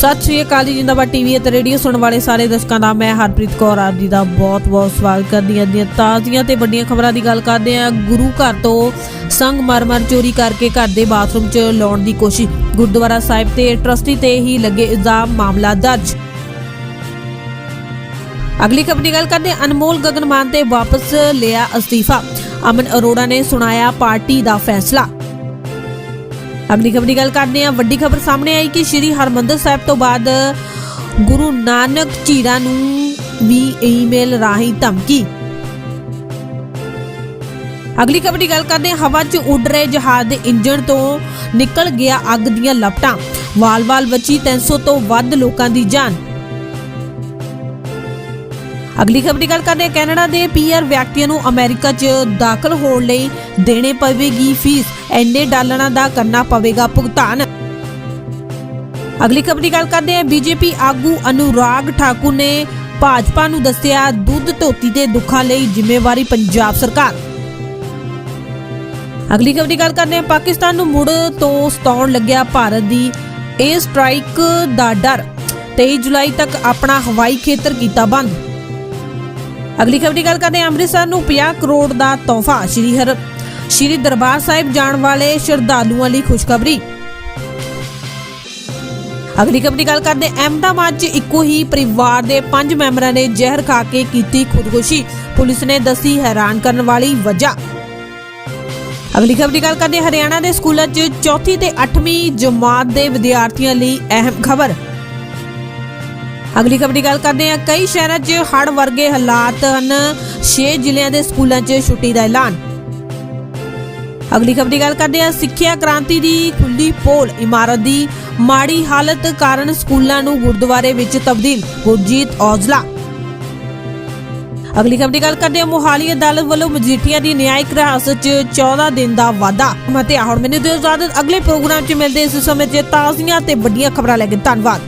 ਸਤਿ ਸ਼੍ਰੀ ਅਕਾਲ ਜੀ, ਜਿੰਦਾਬਾਦ ਟੀਵੀ ਅਤੇ ਰੇਡੀਓ ਸੁਣਨ ਵਾਲੇ ਸਾਰੇ ਦਰਸ਼ਕਾਂ ਦਾ, ਮੈਂ ਹਰਪ੍ਰੀਤ ਕੌਰ ਆਪ ਜੀ ਦਾ ਬਹੁਤ-ਬਹੁਤ ਸਵਾਗਤ ਕਰਦੀ ਹਾਂ। ਦੀਆਂ ਤਾਜ਼ੀਆਂ ਤੇ ਵੱਡੀਆਂ ਖਬਰਾਂ ਦੀ ਗੱਲ ਕਰਦੇ ਹਾਂ। ਗੁਰੂ ਘਰ ਤੋਂ ਸੰਗ ਮਰਮਰ ਚੋਰੀ ਕਰਕੇ ਘਰ ਦੇ ਬਾਥਰੂਮ 'ਚ ਲਾਉਣ ਦੀ ਕੋਸ਼ਿਸ਼। ਗੁਰਦੁਆਰਾ ਸਾਹਿਬ ਤੇ ਟਰਸਟੀ ਤੇ ਹੀ ਲੱਗੇ ਇਲਜ਼ਾਮ, ਮਾਮਲਾ ਦਰਜ। ਅਗਲੀ ਖਬਰ ਦੀ ਗੱਲ ਕਰਦੇ ਹਾਂ। ਅਨਮੋਲ ਗਗਨਮਾਨ ਤੇ ਵਾਪਸ ਲਿਆ ਅਸਤੀਫਾ। ਅਮਨ ਅਰੋੜਾ ਨੇ ਸੁਣਾਇਆ ਪਾਰਟੀ ਦਾ ਫੈਸਲਾ। ਅਗਲੀ ਖਬਰ ਦੀ ਗੱਲ ਕਰਦੇ ਹਾਂ। ਵੱਡੀ ਖਬਰ ਸਾਹਮਣੇ ਆਈ ਕਿ ਸ਼੍ਰੀ ਹਰਮੰਦਰ ਸਾਹਿਬ ਤੋਂ ਬਾਅਦ ਗੁਰੂ ਨਾਨਕ ਝੀਰਾ ਨੂੰ ਵੀ ਈਮੇਲ ਰਾਹੀਂ ਧਮਕੀ। ਅਗਲੀ ਖਬਰ ਦੀ ਗੱਲ ਕਰਦੇ ਹਾਂ। ਹਵਾ 'ਚ ਉੱਡ ਰਹੇ ਜਹਾਜ਼ ਦੇ ਇੰਜਣ ਤੋਂ ਨਿਕਲ ਗਿਆ ਅੱਗ ਦੀਆਂ ਲਪਟਾਂ। ਵਾਲ-ਵਾਲ ਬਚੀ 300 ਤੋਂ ਵੱਧ ਲੋਕਾਂ ਦੀ ਜਾਨ। ਅਗਲੀ ਖਬਰ ਦੀ ਗੱਲ ਕਰਦੇ ਹਾਂ, ਕੈਨੇਡਾ ਦੇ ਪੀਆਰ ਵਿਅਕਤੀਆਂ ਨੂੰ ਅਮਰੀਕਾ 'ਚ ਦਾਖਲ ਹੋਣ ਲਈ ਦੇਣੇ ਪਵੇਗੀ ਫੀਸ ਐਨੇ ਡਾਲਰਾਂ ਦਾ ਕਰਨਾ ਪਵੇਗਾ ਭੁਗਤਾਨ। ਅਗਲੀ ਖਬਰ ਦੀ ਗੱਲ ਕਰਦੇ ਹਾਂ, ਬੀਜੇਪੀ ਆਗੂ ਅਨੁਰਾਗ ਠਾਕੁਰ ਨੇ ਭਾਜਪਾ ਨੂੰ ਦੱਸਿਆ, ਦੁੱਧ ਧੋਤੀ ਦੇ ਦੁੱਖਾਂ ਲਈ ਜ਼ਿੰਮੇਵਾਰੀ ਪੰਜਾਬ ਸਰਕਾਰ। ਅਗਲੀ ਖਬਰ ਦੀ ਗੱਲ ਕਰਦੇ ਹਾਂ, ਪਾਕਿਸਤਾਨ ਨੂੰ ਮੁੜ ਤੋਂ ਸਤਾਉਣ ਲੱਗਿਆ ਭਾਰਤ ਦੀ ਇਹ ਸਟ੍ਰਾਈਕ ਦਾ ਡਰ। 23 ਜੁਲਾਈ ਤੱਕ ਆਪਣਾ ਹਵਾਈ ਖੇਤਰ ਕੀਤਾ ਬੰਦ। ਅਗਲੀ ਖਬਰ ਦੀ ਗੱਲ ਕਰਦੇ ਹਾਂ, ਅੰਮ੍ਰਿਤਸਰ ਨੂੰ 50 ਕਰੋੜ ਦਾ ਤੋਹਫਾ, ਸ਼੍ਰੀ ਹਰ, ਸ਼੍ਰੀ ਦਰਬਾਰ ਸਾਹਿਬ ਜਾਣ ਵਾਲੇ ਸ਼ਰਧਾਲੂਆਂ ਲਈ ਖੁਸ਼ਖਬਰੀ। ਅਗਲੀ ਖਬਰ ਦੀ ਗੱਲ ਕਰਦੇ ਅਹਿਮਦਾਬਾਦ 'ਚ ਇੱਕੋ ਹੀ ਪਰਿਵਾਰ ਦੇ 5 ਮੈਂਬਰਾਂ ਨੇ ਜ਼ਹਿਰ ਖਾ ਕੇ ਕੀਤੀ ਖੁਦਕੁਸ਼ੀ। ਪੁਲਿਸ ਨੇ ਦੱਸੀ ਹੈਰਾਨ ਕਰਨ ਵਾਲੀ ਵਜ੍ਹਾ। ਅਗਲੀ ਖਬਰ ਦੀ ਗੱਲ ਕਰਦੇ ਹਰਿਆਣਾ ਦੇ ਸਕੂਲਾਂ 'ਚ ਚੌਥੀ ਤੇ 8ਵੀਂ ਜਮਾਤ ਦੇ ਵਿਦਿਆਰਥੀਆਂ ਲਈ ਅਹਿਮ ਖਬਰ। ਅਗਲੀ ਖਬਰ ਦੀ ਗੱਲ ਕਰਦੇ ਹਾਂ। ਕਈ ਸ਼ਹਿਰਾਂ 'ਚ ਹੜ ਵਰਗੇ ਹਾਲਾਤ ਹਨ। 6 ਜ਼ਿਲ੍ਹਿਆਂ ਦੇ ਸਕੂਲਾਂ 'ਚ ਛੁੱਟੀ ਦਾ ਐਲਾਨ। ਅਗਲੀ ਖਬਰ ਦੀ ਗੱਲ ਕਰਦੇ ਹਾਂ। ਸਿੱਖਿਆ ਕ੍ਰਾਂਤੀ ਦੀ ਖੁੱਲੀ ਪੋਲ ਇਮਾਰਤ ਦੀ ਮਾੜੀ ਹਾਲਤ ਕਾਰਨ ਸਕੂਲਾਂ ਨੂੰ ਗੁਰਦੁਆਰੇ ਵਿੱਚ ਤਬਦੀਲ। ਗੁਰਜੀਤ ਔਜਲਾ। ਅਗਲੀ ਖਬਰ ਦੀ ਗੱਲ ਕਰਦੇ ਹਾਂ। ਮੋਹਾਲੀ ਅਦਾਲਤ ਵੱਲੋਂ ਮਜੀਠੀਆ ਦੀ ਨਿਆਇਕ ਹਿਰਾਸਤ 'ਚ 14 ਦਿਨ ਦਾ ਵਾਅਦਾ। ਮਤੇ ਹੁਣ ਮੈਨੂੰ ਦਿਓ ਇਜਾਜ਼ਤ। ਅਗਲੇ ਪ੍ਰੋਗਰਾਮ 'ਚ ਮਿਲਦੇ ਇਸ ਸਮੇਂ 'ਚ ਤਾਜ਼ੀਆਂ ਤੇ ਵੱਡੀਆਂ ਖਬਰਾਂ ਲੈ ਕੇ ਧੰਨਵਾਦ।